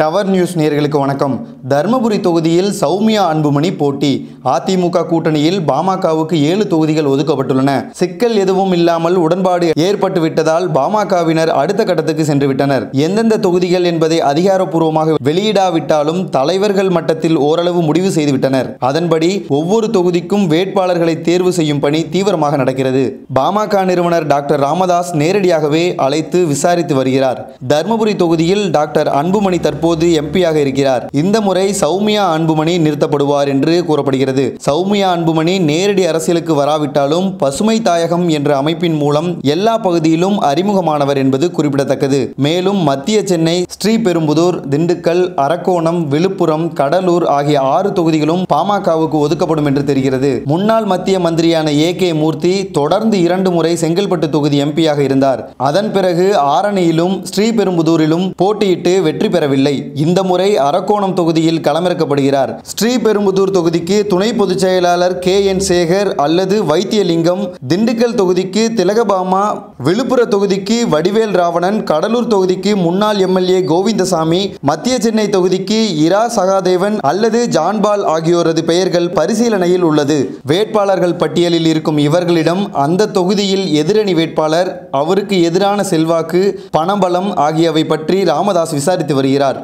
Tower news நேர்களுக்கு வணக்கம். தர்மபுரி தொகுதியில் சௌமியா அன்புமணி போட்டி. அதிமுக கூட்டணியில் பாமகவுக்கு ஏழு தொகுதிகள் ஒதுக்கப்பட்டுள்ளன. சிக்கல் எதுவும் இல்லாமல் உடன்பாடு ஏற்பட்டு விட்டதால் பாமகவினர் அடுத்த கட்டத்துக்கு சென்று விட்டனர். எந்தெந்த தொகுதிகள் என்பதை அதிகாரப்பூர்வமாக வெளியிடாவிட்டாலும் தலைவர்கள் மட்டத்தில் ஓரளவு முடிவு செய்துவிட்டனர் அதன்படி ஒவ்வொரு தொகுதிக்கும் வேட்பாளர்களை தேர்வு செய்யும் பணி தீவிரமாக நடக்கிறது. பாமக நிறுவனர் டாக்டர் ராமதாஸ் நேரடியாகவே அழைத்து விசாரித்து வருகிறார். தர்மபுரி தொகுதியில் டாக்டர் அன்புமணி தற்போது எம்பியாக இருக்கிறார். இந்த முறை சௌமியா அன்புமணி நிறுத்தப்படுவார் என்று கூறப்படுகிறது. சௌமியா அன்புமணி நேரடி அரசியலுக்கு வராவிட்டாலும் பசுமை தாயகம் என்ற அமைப்பின் மூலம் எல்லா பகுதியிலும் அறிமுகமானவர் என்பது குறிப்பிடத்தக்கது. மேலும் மத்திய சென்னை ஸ்ரீபெரும்புதூர் திண்டுக்கல் அரக்கோணம் விழுப்புரம் கடலூர் ஆகிய ஆறு தொகுதிகளும் பாமகவுக்கு ஒதுக்கப்படும் என்று தெரிகிறது. முன்னாள் மத்திய மந்திரியான ஏ கே மூர்த்தி தொடர்ந்து இரண்டு முறை செங்கல்பட்டு தொகுதி எம்பியாக இருந்தார். அதன் பிறகு ஆரணியிலும் ஸ்ரீபெரும்புதூரிலும் போட்டியிட்டு வெற்றி பெறவில்லை. இந்த முறை அரக்கோணம் தொகுதியில் களமிறக்கப்படுகிறார். ஸ்ரீபெரும்புதூர் தொகுதிக்கு துணை பொதுச் செயலாளர் கே. என். சேகர் அல்லது வைத்தியலிங்கம் திண்டுக்கல் தொகுதிக்கு திலகபாமா விழுப்புர தொகுதிக்கு வடிவேல் ராவணன் கடலூர் தொகுதிக்கு முன்னாள் எம்எல்ஏ கோவிந்தசாமி மத்திய சென்னை தொகுதிக்கு இரா. சகாதேவன் அல்லது ஜான்பால் ஆகியோரது பெயர்கள் பரிசீலனையில் உள்ளது. வேட்பாளர்கள் பட்டியலில் இருக்கும் இவர்களிடம் அந்த தொகுதியில் எதிரணி வேட்பாளர் அவருக்கு எதிரான செல்வாக்கு பணபலம் ஆகியவை பற்றி ராமதாஸ் விசாரித்து வருகிறார்.